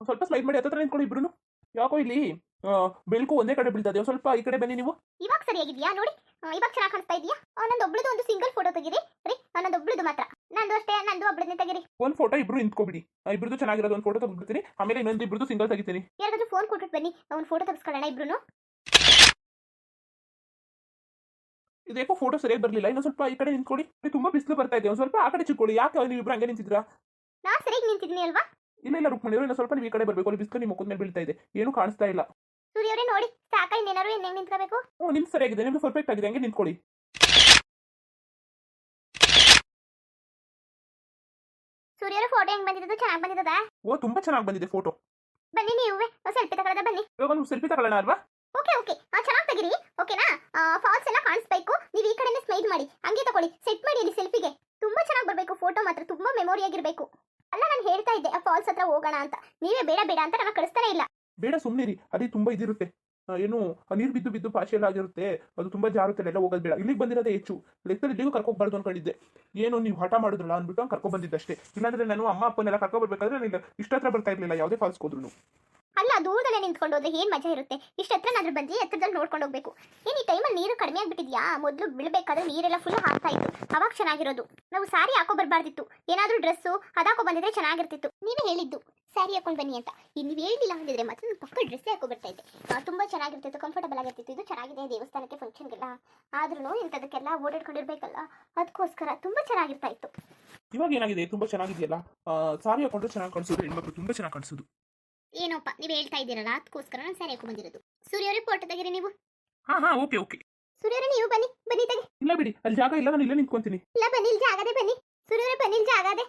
ಒಂದ್ ಸ್ವಲ್ಪ ಸ್ಲೈಡ್ ಮಾಡಿ ಹತ್ರ ನಿಂತ್ಕೊಳ್ಳಿ ಇಬ್ರು ಯಾಕೋ ಇಲ್ಲಿ ಬೆಳಕು ಒಂದೇ ಕಡೆ ಬೀಳ್ತದೆ ಸ್ವಲ್ಪ ಈ ಕಡೆ ಬನ್ನಿ ನೀವು. ಇವಾಗ ಸರಿಯಾಗಿದೆಯಾ? ನೋಡಿ ಇವಾಗ ಚೆನ್ನಾಗಿ ಕಾಣಿಸ್ತಾ ಇದೆಯಾ? ನಂದು ಒಬ್ಳದು ಒಂದು ಸಿಂಗಲ್ ಫೋಟೋ ತೆಗಿರಿ. ರೀ ನಂದು ಒಬ್ಳದು ಮಾತ್ರ. ನಂದು ಅಷ್ಟೇ ನಂದು ಒಬ್ಳದನ್ನೇ ತೆಗಿರಿ. ಒಂದ್ ಫೋಟೋ ಇಬ್ರು ನಿಂತ್ಕೊಬಿಡಿ. ಇಬ್ರದ್ದು ಚೆನ್ನಾಗಿರೋದು ಒಂದು ಫೋಟೋ ತೆಗೆದ್ಬಿಡ್ತೀನಿ ಆಮೇಲೆ ಇನ್ನೊಂದು ಇಬ್ರದ್ದು ಸಿಂಗಲ್ ತೆಗಿತೀನಿ. ಯಾರಾದ್ರೂ ಫೋನ್ ಕೊಟ್ಬಿಟ್ಟು ಬನ್ನಿ. ಒಂದು ಫೋಟೋ ತೆಗೆಸ್ಕೊಳ್ಳೋಣ ಇಬ್ರು ಇದೇಕೋ ಫೋಟೋ ಸರಿಯಾಗಿ ಬರಲಿಲ್ಲ? ಇನ್ನೊಂದು ಸ್ವಲ್ಪ ಈ ಕಡೆ ನಿಂತ್ಕೊಡಿ ತುಂಬಾ ಬಿಸಿಲು ಬರ್ತಾ ಇದೆ. ಒಂದ್ ಸ್ವಲ್ಪ ಆ ಕಡೆ ಚಿಕ್ಕೊಳ್ಳಿ. ಯಾಕೆ ನೀವು ಇಬ್ರು ಹಂಗೆ ನಿಂತಿದ್ರಾ ನಾ ಸರಿಯಾಗಿ ನಿಂತಿದ್ದೀನಿ ಅಲ್ವಾ? ಇಲ್ಲ ಇಲ್ಲ ರುಕ್ಮಣಿ ಇಲ್ಲ ಸ್ವಲ್ಪ ನೀವು ಈ ಕಡೆ ಬರಬೇಕು ಅಲ್ಲಿ ಬಿಸಿಲು ನಿಮ್ಮ ಮುಖದ ಮೇಲೆ ಬೀಳ್ತಾ ಇದೆ. ಏನು ಕಾಣಿಸ್ತಾ ಇಲ್ಲ. ಸೂರ್ಯವರೇ ನೋಡಿ ಸಾಕ ಇನ್ನೇನಾದ್ರು ಇನ್ನೇ ನಿಂತ್ಕೋಬೇಕು? ಹ್ಞೂ ನಿಮ್ದು ಸರಿಯಾಗಿದೆ ನಿಮ್ದು ಪರ್ಫೆಕ್ಟ್ ಆಗಿದೆ ಹಂಗೆ ನಿಂತ್ಕೊಳ್ಳಿ. ಸೂರ್ಯರ ಫೋಟೋ ಹೆಂಗ್ ಬಂದಿದ್ದು? ಚೆನ್ನಾಗಿ ಬಂದಿದ್ದದ? ಓ ತುಂಬಾ ಚೆನ್ನಾಗಿ ಬಂದಿದೆ ಫೋಟೋ ಬನ್ನಿ ನೀವೇ ಸೆಲ್ಫಿ ತಗೊಳ್ಳೋದ ಬನ್ನಿ. ಇವಾಗ ಒಂದು ಸೆಲ್ಫಿ ತಗೊಳ್ಳೋಣ ಅಲ್ವಾ? Okay okay. ಚೆನ್ನಾಗಿ ತೆಗಿರಿ. ಓಕೆನಾ? ಫಾಲ್ಸ್ ಎಲ್ಲ ಕಾಣಿಸ್ಬೇಕು. ನೀವು ಈ ಕಡೆನೇ ಸ್ಮೈಲ್ ಮಾಡಿ. ಹಂಗೆ ತಗೊಳ್ಳಿ. ಸೆಟ್ ಮಾಡಿ ಇಲ್ಲಿ ಸೆಲ್ಫಿಗೆ ತುಂಬಾ ಚೆನ್ನಾಗಿ ಬರಬೇಕು. ಫೋಟೋ ಮಾತ್ರ ತುಂಬಾ ಮೆಮೊರಿ ಆಗಿರ್ಬೇಕು ಅಲ್ಲ ನಾನು ಹೇಳ್ತಾ ಇದ್ದೆ ಆ ಫಾಲ್ಸ್ ಹತ್ರ ಹೋಗೋಣ ಅಂತ. ನೀವೇ ಬೇಡ ಬೇಡ ಅಂತ ನನ್ನ ಕಳಿಸ್ತಾನೆ ಇಲ್ಲ. ಬೇಡ ಸುಮ್ಮನಿರಿ ಅದೇ ತುಂಬಾ ಇದಿರುತ್ತೆ. ಏನು ನೀರು ಬಿದ್ದು ಬಿದ್ದು ಪಾಶೆ ಎಲ್ಲ ಆಗಿರುತ್ತೆ. ಅದು ತುಂಬಾ ಜಾರುತ್ತೆ ಎಲ್ಲ ಹೋಗೋದು ಬೇಡ. ಇಲ್ಲಿಗೆ ಬಂದಿರೋದೇ ಹೆಚ್ಚು. ಲೆಕ್ಕದಲ್ಲಿ ಇಲ್ಲಿಗೂ ಕರ್ಕೊಬಾರ್ದು ಅನ್ಕೊಂಡಿದ್ದೆ. ಏನು, ನೀವು ಹಠ ಮಾಡಿದ್ರಲ್ಲ ಅಂದ್ಬಿಟ್ಟು ಕರ್ಕೊಂಡ್ ಬಂದಿದ್ದಷ್ಟೇ ಇಲ್ಲಾಂದ್ರೆ ನಾನು ಅಮ್ಮ, ಅಪ್ಪನೆಲ್ಲ ಕರ್ಕೊಂಡ್ ಬರ್ಬೇಕಾದ್ರೆ ನಾನು ಇಷ್ಟ ಹತ್ರ ಬರ್ತಾ ಇರ್ಲಿಲ್ಲ, ಯಾವುದೇ ಫಾಲ್ಸ್ ಹೋದ್ರು ಅಲ್ಲ ದೂರದಲ್ಲೇ ನಿಂತ್ಕೊಂಡು ಹೋದ್ರೆ ಏನ್ ಮಜಾ ಇರುತ್ತೆ? ಇಷ್ಟ ಹತ್ರ ನಾದ್ರೂ ಬಂದು ಎತ್ತರದಲ್ಲಿ ನೋಡ್ಕೊಂಡು ಹೋಗ್ಬೇಕು. ಏನ್ ಈ ಟೈಮಲ್ಲಿ ನೀರು ಕಡಿಮೆ ಆಗ್ಬಿಟ್ಟಿದ್ಯಾ? ಮೊದಲು ಬೀಳ್ಬೇಕಾದ್ರೆ ನೀರೆಲ್ಲ ಫುಲ್ ಹಾಕ್ತಾ ಇತ್ತು. ಅವಾಗ ಚೆನ್ನಾಗಿರೋದು. ನಾವು ಸಾರಿ ಹಾಕೋ ಬರಬಾರ್ದಿತ್ತು. ಏನಾದ್ರೂ ಡ್ರೆಸ್ಸು ಅದಾಕೋ ಬಂದಿದ್ರೆ ಚೆನ್ನಾಗಿರ್ತಿತ್ತು. ನೀವೇ ಹೇಳಿದ್ದು. ಸ್ಯಾರಿ ಹಾಕೊಂಡು ಬನ್ನಿ ಅಂತ. ಇನ್ನು ನೀವು ಹೇಳಿಲ್ಲ ಅಂದಿದ್ರೆ ಮತ್ತೆ ನಾನು ಪಕ್ಕ ಡ್ರೆಸ್ಸೇ ಹಾಕೋ ಬರ್ತಾ ಇದ್ದೆ. ತುಂಬ ಚೆನ್ನಾಗಿರ್ತಿತ್ತು. ಕಂಫರ್ಟಬಲ್ ಆಗಿರ್ತಿತ್ತು. ಇದು ಚೆನ್ನಾಗಿದೆ ದೇವಸ್ಥಾನಕ್ಕೆ ಫಂಕ್ಷನ್ಗೆಲ್ಲ ಆದ್ರೂ ಇಂಥದಕ್ಕೆಲ್ಲ ಓಡಾಡ್ಕೊಂಡಿರ್ಬೇಕಲ್ಲ. ಅದಕ್ಕೋಸ್ಕರ ತುಂಬಾ ಚೆನ್ನಾಗಿರ್ತಾ ಇತ್ತು. ಇವಾಗ ಏನಾಗಿದೆ? ತುಂಬಾ ಚೆನ್ನಾಗಿದೆಯಲ್ಲ? ಸಾರಿ ಹಾಕೊಂಡ್ರೆ ಚೆನ್ನಾಗಿ ಕಾಣಿಸೋದು ಹೆಣ್ಮಕ್ಳು ತುಂಬಾ ಚೆನ್ನಾಗಿ ಕಾಣಿಸೋದು. ಏನೋಪ್ಪ ನೀವು ಹೇಳ್ತಾ ಇದ್ದೀರಲ್ಲ ಅದಕ್ಕೋಸ್ಕರ ನಾನು ಸ್ಯಾರಿ ಬಂದಿರೋದು. ಸೂರ್ಯ ಫೋಟೋ ತೆಗೀರಿ ನೀವು. ಹಾ ಹಾ ಓಕೆ ಓಕೆ ಸೂರ್ಯವರೇ ನೀವು ಬನ್ನಿ ಬನ್ನಿ ತೆಗಿ. ಇಲ್ಲ ಬಿಡಿ ಅಲ್ಲಿ ಜಾಗ ಇಲ್ಲ ನಾನು ಇಲ್ಲೇ ನಿಂತ್ಕೊಂತೀನಿ. ಇಲ್ಲ ಬನ್ನಿ ಇಲ್ಲಿ ಜಾಗದೆ ಬನ್ನಿ. ಸೂರ್ಯರೇ ಬನ್ನಿ ಇಲ್ಲಿ ಜಾಗದೆ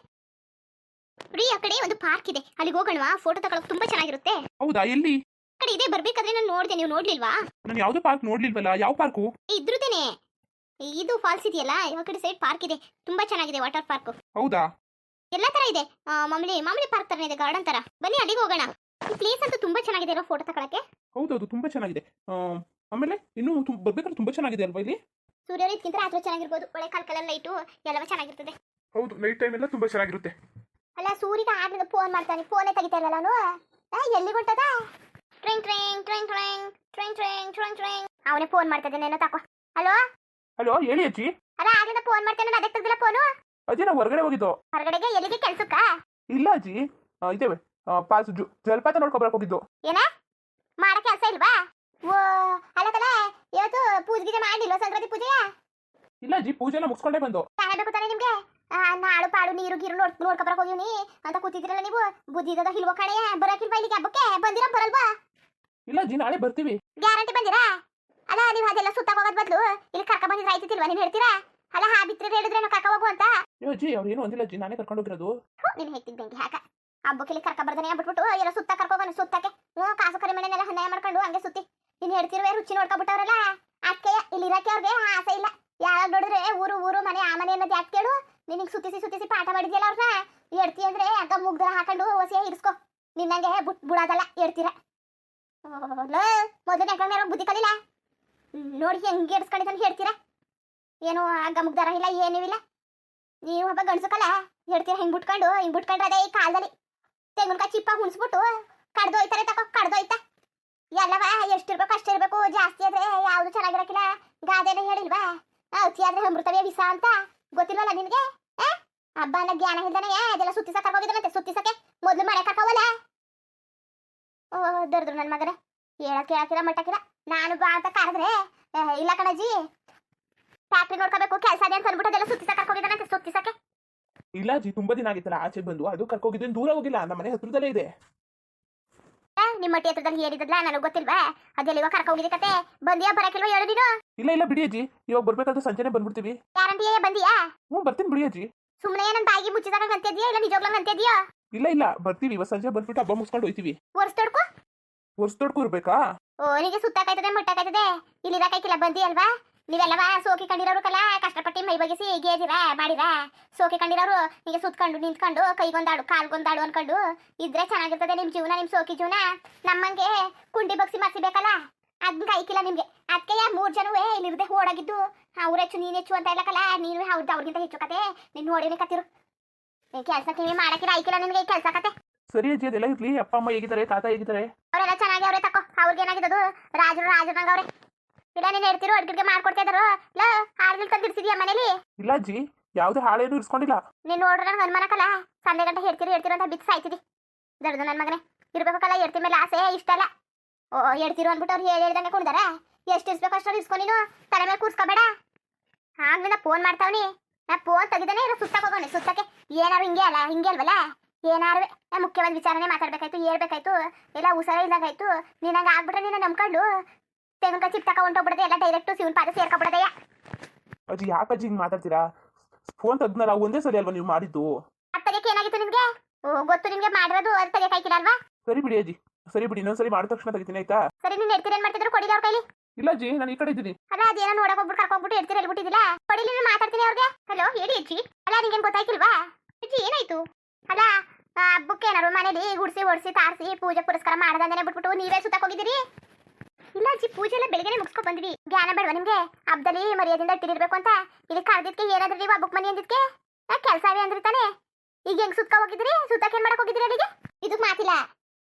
ರೀ ಆ ಕಡೆ ಒಂದು ಪಾರ್ಕ್ ಇದೆ. ಅಲ್ಲಿಗೆ ಹೋಗೋಣವಾ? ಫೋಟೋ ತಗೊಳಕ್ ತುಂಬಾ ಚೆನ್ನಾಗಿರುತ್ತೆ. ಹೌದಾ ಎಲ್ಲಿ? ಆ ಕಡೆ ಇದೆ ಬರ್ಬೇಕಾದ್ರೆ ನಾನು ನೋಡಿದೆ ನೀವು ನೋಡ್ಲಿಲ್ವಾ? ನಾನು ಯಾವ್ದು ಪಾರ್ಕ್ ನೋಡ್ಲಿಲ್ವಲ್ಲ ಯಾವ ಪಾರ್ಕು ಇದ್ರುದೇನೆ. ಇದು ಫಾಲ್ಸ್ ಇದೆಯಲ್ಲ ಆ ಕಡೆ ಸೈಡ್ ಪಾರ್ಕ್ ಇದೆ. ತುಂಬಾ ಚೆನ್ನಾಗಿದೆ ವಾಟರ್ ಪಾರ್ಕ್ ಹೌದಾ? ಎಲ್ಲಾ ತರ ಇದೆ. ಆ, ಮಾಮೂಲಿ ಮಾಮೂಲಿ ಪಾರ್ಕ್ ತರ ಇದೆ ಗಾರ್ಡನ್ ತರ. ಬನ್ನಿ ಅಲ್ಲಿಗೆ ಹೋಗೋಣ. ಈ ಪ್ಲೇಸ್ ಅಂತೂ ತುಂಬಾ ಚೆನ್ನಾಗಿದೆ ಅಲ್ವಾ ಫೋಟೋ ತಗೊಳಕ್ಕೆ ಹೌದೌದು ತುಂಬಾ ಚೆನ್ನಾಗಿದೆ. ಆಮೇಲೆ ಇನ್ನೂ ಬರ್ಬೇಕಾದ್ರೆ ತುಂಬಾ ಚೆನ್ನಾಗಿದೆ ಅಲ್ವಾ ಇಲ್ಲಿ? ಸೂರ್ಯೋದಯಕ್ಕಿಂತ ರಾತ್ರಿ ಚೆನ್ನಾಗಿರ್ಬೋದು. ಒಳ್ಳೆ ಕಲ್ ಕಲರ್ ಲೈಟು ಎಲ್ಲವೂ ಚೆನ್ನಾಗಿರ್ತದೆ. ಹೌದು ನೈಟ್ ಟೈಮ್ ಎಲ್ಲ ತುಂಬಾ ಚೆನ್ನಾಗಿರುತ್ತೆ. ಅಲ್ಲ ಸೂರ್ಯಗೆ ಆಗಿದ ಫೋನ್ ಮಾಡ್ತಾನೆ. ಫೋನೇ ತೆಗಿತಾ ಇರಲ್ಲ ನಾನು ಎಲ್ಲಿ ಹೊಂಟದ? ಟ್ರಿಂಗ್ ಟ್ರಿಂಗ್ ಟ್ರಿಂಗ್ ಟ್ರಿಂಗ್ ಟ್ರಿಂಗ್ ಟ್ರಿಂಗ್ ಟ್ರಿಂಗ್ ಟ್ರಿಂಗ್. ಅವನೇ ಫೋನ್ ಮಾಡ್ತಾ ಇದ್ದಾನೆ ತಕೋ. ಹಲೋ ಹಲೋ ಹೇಳಿ ಅಜ್ಜಿ. ಅಲ್ಲ ಆಗ್ಲಿಂದ ಫೋನ್ ಮಾಡ್ತೇನೆ ನಾನು ಅದಕ್ಕೆ ತೆಗ್ದಿಲ್ಲ ಫೋನು ಅಜ್ಜಿ ನಾವು ಹೊರಗಡೆ ಹೋಗಿದ್ದು. ಹೊರಗಡೆಗೆ ಎಲ್ಲಿಗೆ ಕೆಲ್ಸಕ್ಕ? ಇಲ್ಲ ಅಜ್ಜಿ. ಇದೆವೆ ಇದ್ದೇವೆ. ಜು ಜಲಪಾತ ನೋಡ್ಕೊಬರಕ್ ಹೋಗಿದ್ದು. ಏನ? ಮಾಡೋ ಕೆಲಸ ಇಲ್ವಾ? ಓ ಅಲ್ಲ ತಲೆ ಇವತ್ತು ಪೂಜೆ ಗೀಜೆ ಮಾಡಿಲ್ವಾ ಸಂಕ್ರಾಂತಿ ಪೂಜೆಯ ಇಲ್ಲ ಜಿ ಪೂಜೆ ಎಲ್ಲ ಮುಗಿಸ್ಕೊಂಡೇ ಬಂದು. ಬೇಕು ತಾನೆ ನಿಮ್ಗೆ. ಆ, ನಾಳು ಪಾಡು ನೀರು ಗೀರು ನೋಡ್ ನೋಡ್ಕೊಬರಕ್ ಹೋಗಿವ್ನಿ. ಅಂತ ಕೂತಿದ್ರಲ್ಲ ನೀವು? ಬುದ್ಧಿ ಇದ್ದದ ಇಲ್ವೋ ಕಣೆ? ಬರಕಿಲ್ವಾ ಇಲ್ಲಿಗೆ ಹಬ್ಬಕ್ಕೆ? ಬಂದಿರ ಬರಲ್ವಾ? ಇಲ್ಲ ಜಿ ನಾಳೆ ಬರ್ತೀವಿ. ಗ್ಯಾರಂಟಿ ಬಂದಿರಾ? ಅಲ್ಲ ನೀವು ಅದೆಲ್ಲ ಸುತ್ತ ಹೋಗೋದ್ ಬದಲು ಇಲ್ಲಿ ಕರ್ಕ ಬಂದಿದ್ರೆ ಆಯ್ತಿಲ್ವಾ ನೀವು ಹೇಳ್ತೀರಾ? ಅಲ್ಲ ಹಾ ಬಿತ್ರೆ ಹೇಳಿದ್ರೆ ಕಾಕ ಕರ್ಕ ಹೋಗು ಅಂತ ಏ ಜಿ ಅವ್ರು ಏನು ಅಂದಿಲ್ಲ ಜಿ ನಾನೇ ಕರ್ಕೊಂಡು ಹೋಗಿರೋದು. ನೀನು ಹೇಳ್ತಿದ್ದಂಗೆ ಹಾಕ. ಹಬ್ಬಕ್ಕೆ ಬುಕ್ಕಿಲಿ ಕರ್ಕ ಬರ್ದನೇ ಬಿಟ್ಬಿಟ್ಟು ಎಲ್ಲ ಸುತ್ತ ಕರ್ಕೋಗೋನು ಸುತ್ತಕ್ಕೆ ಹ್ಞೂ, ಕಾಸು ಕರಿ ಮನೆನೆಲ್ಲ ಹಣ್ಣೆ ಮಾಡ್ಕೊಂಡು ಹಂಗೆ ಸುತ್ತಿ. ಇನ್ನು ಹೆಡ್ತಿರುವೆ ರುಚಿ ನೋಡ್ಕೊಬಿಟ್ಟವ್ರಲ್ಲ ಅದಕ್ಕೆ ಇಲ್ಲಿ ಇರಕ್ಕೆ ಅವ್ರಿಗೆ ಆಸೆ ಇಲ್ಲ. ಯಾರು ನೋಡಿದ್ರೆ, ಊರು ಊರು, ಮನೆ, ಆ ಮನೆ ಅನ್ನೋದು ಯಾಕೆ ಕೇಳು? ನಿನಗೆ ಸುತ್ತಿಸಿ ಸುತ್ತಿಸಿ ಪಾಠ ಮಾಡಿದ್ಯಲ್ಲ ಅವ್ರನ್ನ ಎಡ್ತಿ ಅಂದ್ರೆ ಅಗ್ಗ ಮುಗ್ದರ ಹಾಕೊಂಡು ಹೊಸಿಯ ಇರಿಸ್ಕೊ ನಿನ್ನಂಗೆ ಬುಟ್, ಬಿಡೋದಲ್ಲ ಎಡ್ತೀರ ಮೊದಲು ನೆಕ್ಕ ಮೇಲೆ ಬುದ್ಧಿ ಕಲಿಲ್ಲ ನೋಡಿ ಹೆಂಗೆ ಎಡ್ಸ್ಕೊಂಡಿದ್ದಾನೆ ಹೇಳ್ತೀರಾ ಏನು ಹಗ್ಗ ಮುಗ್ದಾರ ಇಲ್ಲ, ಏನೂ ಇಲ್ಲ. ನೀವು ಹಬ್ಬ ಗಂಡ್ಸಕ್ಕಲ್ಲ ಹೇಳ್ತೀರಾ ಹಿಂಗ್ ಬಿಟ್ಕೊಂಡು, ಹಿಂಗ್ ಬಿಟ್ಕೊಂಡ್ರೆ ಅದೇ ಈ ಕಾಲದಲ್ಲಿ. ತೆಂಗಿನಕಾಯಿ ಚಿಪ್ಪ ಹುಣ್ಸ್ಬಿಟ್ಟು ಕಡ್ದು ಹೋಯ್ತಾರೆ ತಕೋ ಕಡ್ದು ಹೋಯ್ತಾ ಎಲ್ಲವ ಎಷ್ಟಿರ್ಬೇಕು ಅಷ್ಟಿರ್ಬೇಕು ಜಾಸ್ತಿ ಆದ್ರೆ ಯಾವುದು ಚೆನ್ನಾಗಿರಕ್ಕಿಲ್ಲ ಗಾದೆನ ಹೇಳಿಲ್ವಾ? ಅತಿ ಆದ್ರೆ ಅಮೃತವೇ ವಿಷ ಅಂತ. ಗೊತ್ತಿಲ್ವಲ್ಲ ನಿನಗೆ? ಹಬ್ಬ ಅನ್ನ ಜ್ಞಾನ ಇಲ್ದಾನೆ ಅದೆಲ್ಲ ಸುತ್ತಿಸಕ್ ಹೋಗಿದ್ದಾನಂತೆ ಸುತ್ತಿಸಕ್ಕೆ ಮೊದ್ಲು ಮನೆ ಕರ್ಕೋವಲ್ಲ ಓ, ದರ್ದ್ರು ನನ್ನ ಮಗನೇ. ಹೇಳಕ್ ಕೇಳಕ್ಕಿಲ್ಲ ಮಟ್ಟಕ್ಕಿಲ್ಲ ನಾನು ಬಾ ಅಂತ ಕರೆದ್ರೆ ಇಲ್ಲ ಕಣಜಿ ಫ್ಯಾಕ್ಟ್ರಿ ನೋಡ್ಕೋಬೇಕು, ಕೆಲಸ ಅದೇ ಅಂತ ಅಂದ್ಬಿಟ್ಟು ಅದೆಲ್ಲ ಸುತ್ತಿಸಕ್ ಹೋಗಿದ್ದಾನಂತೆ ಸುತ್ತಿಸಕ್ಕೆ ಇಲ್ಲ ಅಜ್ಜಿ ತುಂಬಾ ದಿನ ಆಗಿತ್ತಲ್ಲ ಆಚೆ ಬಂದು. ಅದು ಕರ್ಕೋಗಿದ್ದೇನೆ ದೂರ ಹೋಗಿಲ್ಲ ನಮ್ಮ ಮನೆ ಹತ್ರದಲ್ಲೇ ಇದೆ. ನಿಮ್ಮ ಮಟ್ಟಿ ಹತ್ರದಲ್ಲಿ ಹೇಳಿದ್ರಲ್ಲ ನನಗೆ ಗೊತ್ತಿಲ್ವಾ? ಅದೆಲ್ಲಿಗೋ ಕರ್ಕ ಹೋಗಿದ್ದೆ ಕತೆ? ಬಂದಿಯಾ ಬರಕಿಲ್ವಾ ಹೇಳು ನೀನು ಇಲ್ಲ ಇಲ್ಲ ಬಿಡಿ ಅಜ್ಜಿ. ಇವಾಗ ಬರ್ಬೇಕಾದ್ರೆ ಸಂಜೆನೆ ಬಂದ್ಬಿಡ್ತೀವಿ. ಗ್ಯಾರಂಟಿ ಬಂದಿಯಾ? ಹ್ಞೂ ಬರ್ತೀನಿ ಬಿಡಿ ಅಜ್ಜಿ. ಸುಮ್ಮನೆ ನನ್ನ ಬಾಯಿಗೆ ಮುಚ್ಚಿದಾಗ ಅಂತಿದ್ಯಾ ಇಲ್ಲ ನಿಜವಾಗ್ಲೂ ಅಂತಿದ್ಯಾ ಇಲ್ಲ ಇಲ್ಲ ಬರ್ತೀವಿ. ಇವತ್ತು ಸಂಜೆ ಬಂದ್ಬಿಟ್ಟು ಹಬ್ಬ ಮುಗಿಸ್ಕೊಂಡು ಹೋಯ್ತೀವಿ. ವರ್ಷ ತೊಡ್ಕೊ? ವರ್ಷ ತೊಡ್ಕೊ ಇರ್ಬೇಕಾ? ಓ ನಿಗೆ ಸುತ್ತಾಕಾಯ್ತದೆ ಮುಟ್ಟಾಕಾಯ್ತದೆ ಇಲ್ಲಿ ಇರಕಾಯ್ಕಿಲ್ಲ ಬಂದಿ ಅಲ್ವಾ? ನೀವೆಲ್ಲವ ಸೋಕಿ ಕಂಡಿರೋರು ಕಲ ಕಷ್ಟಪಟ್ಟು ಮೈ ಬಗೆಸಿ ಗೇಜಿರ ಮಾಡಿರ ಸೋಕಿ ಕಂಡಿರೋರು ನಿಮಗೆ ಸುತ್ಕೊಂಡು ನಿಂತ್ಕೊಂಡು ಕೈಗೊಂದಾಡು ಕಾಲ್ಗೊಂದಾಡು ಅನ್ಕೊಂಡು ಇದ್ರೆ ಚೆನ್ನಾಗಿರ್ತದೆ ನಿಮ್ ಜೀವನ ನಿಮ್ ಸೋಕಿ ಜೀವನ. ನಮ್ಮಂಗೆ ಕುಂಡಿ ಬಗ್ಸಿ ಮರ್ಸಿಬೇಕಲ್ಲ? ಅದ್ನ ಕೈಕಿಲ್ಲ ನಿಮ್ಗೆ. ಅದಕ್ಕೆ ಮೂರ್ ಜನವೇ ಇಲ್ಲಿರದೆ ಓಡಾಗಿದ್ದು. ಅವ್ರ ಹೆಚ್ಚು ನೀನ್ ಹೆಚ್ಚು ಅಂತ ಇಲ್ಲಕಲ್ಲ ನೀನು ಅವ್ರದ್ದು ಅವ್ರಿಗಿಂತ ಹೆಚ್ಚು ಕತೆ. ನೀನ್ ನೋಡಿನೇ ಕತ್ತಿರು. ಕೆಲಸ ಕಿವಿ ಮಾಡಕ್ಕಿಲ್ಲ ಐಕಿಲ್ಲ ನಿಮ್ಗೆ ಕೆಲಸ ಕತೆ. ಸರಿ ಅಜ್ಜಿ ಅದೆಲ್ಲ ಇರ್ಲಿ. ಅಪ್ಪ ಅಮ್ಮ ಹೇಗಿದ್ದಾರೆ ತಾತ ಹೇಗಿದ್ದಾರೆ? ಅವರೆಲ್ಲ ಚೆನ್ನಾಗಿ ಅವ್ರೆ ತಕೋ. ಅವ್ರಿಗೆ ಏನಾಗಿದ್ದು ರಾಜರು ರಾಜರಂಗ ಅವ್ರೆ. ಇಲ್ಲ ನೀನು ಹೇಳ್ತಿರೋ? ಅಡ್ಗಿಗೆ ಮಾಡ್ಕೊಡ್ತಾ ಇದ್ದಾರೋ? ಇಲ್ಲ ಹಾಡ್ಗಿಲ್ ತಂದಿರ್ಸಿದ್ಯಾ ಮನೇಲಿ? ಇಲ್ಲ ಅಜ್ಜಿ ಯಾವ್ದು ಹಾಳೇನು ಇರಿಸ್ಕೊಂಡಿಲ್ಲ. ನೀನ್ ನೋಡ್ರ ನಂಗೆ ಅನುಮಾನಕ್ಕಲ್ಲ? ಸಂಜೆ ಗಂಟೆ ಹೇಳ್ತೀರಿ ಹೇಳ್ತಿರೋ ಅಂತ ಬಿತ್ತು ಸಾಯ್ತಿದಿ. ದೊಡ್ಡದು ನನ್ನ ಮಗನೇ. ಇರ್ಬೇಕಲ್ಲ ಹೇಳ್ತಿ ಮೇಲೆ ಆಸೆ ಇಷ್ಟ ಅಲ್ಲ. ಓ ಹೇಳ್ತಿರು ಅಂದ್ಬಿಟ್ಟು ಅವ್ರು ಹೇಳಿ ಹೇಳ್ದಂಗೆ ಕುಣಿದಾರ. ಎಷ್ಟು ಇರ್ಸ್ಬೇಕು ಅಷ್ಟು ಇಸ್ಕೊ ನೀನು ತಲೆ ಮೇಲೆ ಕೂರ್ಸ್ಕೊಬೇಡ. ನಾ ಫೋನ್ ಮಾಡ್ತಾವ್ನಿ? ನಾ ಫೋನ್ ತೆಗಿದಾನೆ ಇರೋ ಸುತ್ತಕ್ಕೆ ಹೋಗೋಣ ಸುತ್ತಕ್ಕೆ. ಏನಾರು ಹಿಂಗೆ ಅಲ್ಲ ಹಿಂಗೆ ಅಲ್ವಲ್ಲ? ಏನಾರು ಮುಖ್ಯವಾದ ವಿಚಾರನೆ ಮಾತಾಡ್ಬೇಕಾಯ್ತು ಹೇಳ್ಬೇಕಾಯ್ತು ಎಲ್ಲ ಉಸಾರ ಇಲ್ದಂಗಾಯ್ತು. ನೀನಂಗೆ ಆಗ್ಬಿಟ್ರೆ ನೀನು ನಂಬ್ಕೊಂಡು ತೆಂಗಿನಕಾಯಿ ಚಿಪ್ ತಕ ಹೊಂಟೋಗ್ಬಿಡದೆ ಎಲ್ಲ ಡೈರೆಕ್ಟ್ ಶಿವನ್ ಪಾದ ಸೇರ್ಕೊಬಿಡದಯ್ಯ ಅಜ್ಜಿ ಯಾಕೆ ಅಜ್ಜಿ ಹಿಂಗೆ ಮಾತಾಡ್ತೀರಾ? ಫೋನ್ ತೆಗ್ದ್ನಲ್ಲ ಒಂದೇ ಸರಿ ಅಲ್ವಾ ನೀವು ಮಾಡಿದ್ದು? ತೆಗಿಯಕ್ಕೆ ಏನಾಗಿತ್ತು ನಿಮ್ಗೆ? ಓ ಗೊತ್ತು ನಿಮ್ಗೆ ಮಾಡಿರೋದು ಅದು ತೆಗಿಯಕ್ಕಾಯ್ತಿಲ್ಲ ಅಲ್ವಾ ಸರಿ ಬಿಡಿ ಅಜ್ಜಿ ಸರಿ ಬಿಡಿ ಇನ್ನೊಂದ್ಸರಿ ಮಾಡಿದ ತಕ್ಷಣ ತೆಗಿತೀನಿ ಆಯ್ತಾ? ಸರಿ ನೀನ್ ಹೇಳ್ತೀರಿ ಏನ್ ಮಾಡ್ತಿದ್ರು? ಕೊಡಿ ಅವ್ರ ಕೈಲಿ. ಇಲ್ಲ ಅಜ್ಜಿ ನಾನು ಈ ಕಡೆ ಇದ್ದೀನಿ. ಅಲ್ಲ ಅದೇನೋ ನೋಡಕ್ ಹೋಗ್ಬಿಟ್ಟು ಕರ್ಕೊಂಡ್ಬಿಟ್ಟು ಹೇಳ್ತೀರಿ ಹೇಳ್ಬಿಟ್ಟಿದಿಲ್ಲ ಕೊಡಿಲಿ ನಾನು ಮಾತಾಡ್ತೀನಿ ಅವ್ರಿಗೆ. ಹಲೋ ಹೇಳಿ ಅಜ್ಜಿ. ಅಲ್ಲ ನಿಂಗೇನ್ ಗೊತ್ತಾಯ್ತಿಲ್ವಾ? ಅಜ್ಜಿ ಏನಾಯ್ತು? ಅಲ್ಲ ಆ, ಹಬ್ಬಕ್ಕೆ ಏನಾರು ಮನೇಲಿ ಗುಡ್ಸಿ ಓಡಿಸಿ ತಾರಿಸಿ ಪೂಜೆ ಪುರಸ್ಕಾರ ಮಾಡದಂದೇ ಬಿಟ್ಬಿಟ್ಟು ನೀವೇ ಸುತ್ತಕ್ ಹೋಗಿದ್ದೀರಿ? ಇಲ್ಲ ಅಜ್ಜಿ ಪೂಜೆ ಎಲ್ಲ ಬೆಳಿಗ್ಗೆ ಮುಗಿಸ್ಕೊ ಬಂದ್ವಿ. ಜ್ಞಾನ ಬೇಡವಾ ನಿಮ್ಗೆ? ಹಬ್ಬದಲ್ಲಿ ಮರ್ಯಾದಿಂದ ಇಟ್ಟಿರ್ಬೇಕು ಅಂತ. ಇಲ್ಲಿ ಕರೆದಿದ್ಕೆ ಏನಾದ್ರೂ ನೀವು ಹಬ್ಬಕ್ ಮನಿ ಅಂದಿದ್ಕೆ? ಕೆಲಸ ಕೆಲಸವೇ ಅಂದ್ರಿ ತಾನೆ? ಈಗ ಹೆಂಗ್ ಸುತ್ತ ಹೋಗಿದ್ರಿ? ಸುತ್ತಕ್ಕೆ ಏನ್ ಮಾಡಕ್ ಹೋಗಿದ್ರಿ ಅಲ್ಲಿಗೆ? ಇದಕ್ ಮಾತಿಲ್ಲ.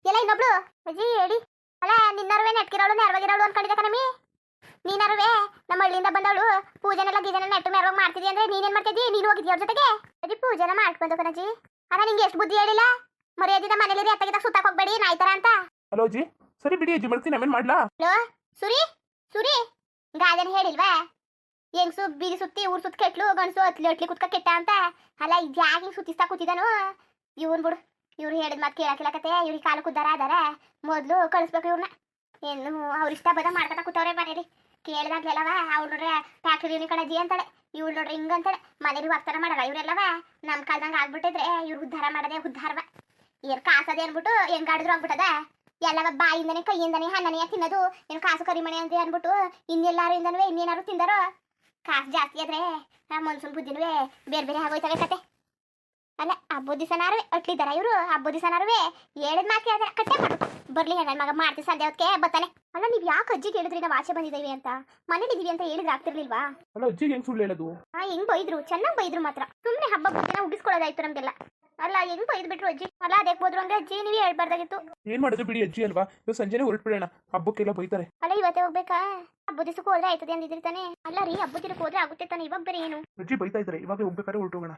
ಎಲ್ಲ ಇನ್ನೊಬ್ಳು? ಅಜ್ಜಿ, ಹೇಳಿ. ಅಲ್ಲ, ನಿನ್ನರುವೆ ನೆಟ್ಕಿರೋಳು, ನೆರವಾಗಿರೋಳು ಅನ್ಕೊಂಡಿದ್ದೆ ಕಣಮಿ ನೀನರ್ವೆ, ನಮ್ಮ ಹಳ್ಳಿಯಿಂದ ಬಂದವಳು, ಪೂಜೆನೆಲ್ಲ ಗೀಜನೆಲ್ಲ ನೆಟ್ಟು ಮೆರವಾಗಿ ಮಾಡ್ತಿದ್ದಿ ಅಂದ್ರೆ ನೀನೇನ್ ಮಾಡ್ತಿದ್ದಿ? ನೀನು ಹೋಗಿದ್ದಿ ಅವ್ರ ಜೊತೆಗೆ? ಅಜ್ಜಿ ಪೂಜೆನ ಮಾಡ್ಕೊಂಡು ಕಣಜ್ಜಿ. ಅಲ್ಲ, ನಿಂಗೆ ಎಷ್ಟು ಬುದ್ಧಿ ಹೇಳಿಲ್ಲ? ಮರ್ಯಾದಿಂದ ಮನೇಲಿ ಅತ್ತಗಿದ ಸುತ್ತಕ್ ಹೋಗ್ಬೇಡಿ, ನಾಯ್ತರ ಅಂತ? ಹಲೋ ಅಜ್ಜಿ. ಸರಿ ಬಿಡಿ, ಅಜ್ಜಿ ಮಾಡ್ತೀನಿ ಮಾಡ್ಲಾ? ಸುರಿ ಸುರಿ. ಗಾದನ್ ಹೇಳಿಲ್ವಾ? ಹೆಂಗ್ಸು ಬೀದಿ ಸುತ್ತಿ, ಊರ್ ಸುತ್ತ ಕೆಟ್ಲು, ಗಂಡ್ಸು ಅತ್ಲಿ ಅಟ್ಲಿ ಕುತ್ಕ ಕೆಟ್ಟ ಅಂತ? ಅಲ್ಲ ಇದ್ಯಾಗಿ ಸುತ್ತಿಸ್ತಾ ಕೂತಿದ್ದಾನು ಇವನ್ ಬಿಡು, ಇವ್ರು ಹೇಳಿದ ಮಾತು ಕೇಳಕ್ಕಿಲ್ಲಕತ್ತೆ ಇವ್ರಿಗೆ ಕಾಲು ಕುದ್ದಾರ ಅದಾರ. ಮೊದ್ಲು ಕಳಿಸ್ಬೇಕು ಇವ್ರನ್ನ ಏನು ಅವ್ರ ಇಷ್ಟ ಬದ ಮಾಡ್ಕೊತ ಕೂತವ್ರೆ ಮನೇಲಿ. ಕೇಳ್ದಾಗ್ಲೆಲ್ಲವ ಅವ್ರು ನೋಡ್ರೆ ಫ್ಯಾಕ್ಟ್ರಿ ಕಣಜಿ ಅಂತಾಳೆ. ಇವ್ಳು ನೋಡ್ರಿ ಹಿಂಗಂತಾಳೆ ಮನೇಲಿ ವರ್ತನ ಮಾಡಲ್ಲ ಇವ್ರೆಲ್ಲವ ನಮ್ಮ ಕಾಲ್ದಂಗ ಆಗ್ಬಿಟ್ಟಿದ್ರೆ ಇವ್ರು ಉದ್ಧಾರ ಮಾಡದೆ ಉದ್ಧಾರವ. ಏನ್ ಕಾಸದೆ ಅನ್ಬಿಟ್ಟು ಹೆಂಗಾಡಿದ್ರು ಆಗ್ಬಿಟ್ಟದ? ಎಲ್ಲವ ಬಾಯಿಂದನೇ ಕೈಯಿಂದನೇ ಹಣ್ಣನೆಯ ತಿನ್ನೋದು. ಏನು ಕಾಸು ಕರಿಮಣಿ ಅಂತ ಅಂದ್ಬಿಟ್ಟು ಇನ್ನೆಲ್ಲಾರು ಇಂದನವೇ ಇನ್ನೇನಾರು ತಿಂದಾರೋ? ಕಾಸು ಜಾಸ್ತಿ ಆದ್ರೆ ಆ ಮನ್ಸೂನ್ ಬುದ್ಧಿನವೇ ಬೇರೆ ಬೇರೆ ಆಗೋಯ್ತವೆ ಕತೆ. ಅಲ್ಲ ಹಬ್ಬದ ದಿವಸನಾರುವೆ ಅಟ್ಲಿದ್ದಾರ ಇವರು? ಹಬ್ಬದ ದಿವಸನಾರುವೆ ಹೇಳಿದ ಮಾತು ಕೇಳಿದ್ರೆ ಕಟ್ಟೆ ಮಾಡು. ಬರ್ಲಿ ನನ್ನ ಮಗ ಮಾಡ್ತೀವಿ ಸಂಜೆ ಹೊತ್ತಿಗೆ ಬತ್ತಾನೆ ಅಲ್ಲ ನೀವ್ ಯಾಕೆ ಅಜ್ಜಿಗೆ ಹೇಳಿದ್ರಿ ನಾವು ಆಚೆ ಬಂದಿದ್ದೀವಿ ಅಂತ? ಮನೇಲಿ ಇದೀವಿ ಅಂತ ಹೇಳಿದ್ರೆ ಆಗ್ತಿರ್ಲಿಲ್ವಾ? ಅಲ್ಲ ಅಜ್ಜಿಗೆ ಹೆಂಗ್ ಸುಳ್ಳು ಹೇಳೋದು? ಹಾ ಹೆಂಗ್ ಬೈದ್ರು? ಚೆನ್ನಾಗ್ ಬೈದ್ರು ಮಾತ್ರ. ಸುಮ್ಮನೆ ಹಬ್ಬ ದಿನ ಉಗಿಸ್ಕೊಳ್ಳೋದಾಯ್ತು ನಮ್ಗೆಲ್ಲ. ಅಲ್ಲ ಹೆಂಗ್ ಬೈದ್ ಬಿಟ್ರು ಅಜ್ಜಿ? ಅಲ್ಲ ಅದಕ್ಕೆ ಹೋದ್ರು ಅಂದ್ರೆ ಅಜ್ಜಿ ನೀವೇ ಹೇಳ್ಬಾರ್ದಾಗಿತ್ತು. ಏನ್ ಮಾಡೋದು ಬಿಡಿ ಅಜ್ಜಿ ಅಲ್ವಾ? ಇವತ್ತು ಸಂಜೆನೆ ಹೊರಟ್ಬಿಡೋಣ ಹಬ್ಬಕ್ಕೆಲ್ಲ ಬೈತಾರೆ. ಅಲ್ಲ ಇವತ್ತೇ ಹೋಗ್ಬೇಕಾ? ಹಬ್ಬದ ದಿವಸಕ್ಕೆ ಹೋದ್ರೆ ಆಯ್ತದೆ ಅಂದಿದ್ರಿ ತಾನೆ. ಅಲ್ಲ ರೀ ಹಬ್ಬದ ದಿನಕ್ಕೆ ಹೋದ್ರೆ ಆಗುತ್ತೆ ತಾನೆ. ಇವಾಗ ಬೇರೆ ಏನು? ಅಜ್ಜಿ ಬೈತಾ ಇದ್ದಾರೆ. ಇವಾಗ ಹೋಗ್ಬೇಕಾದ್ರೆ ಹೊರಟೋಗೋಣ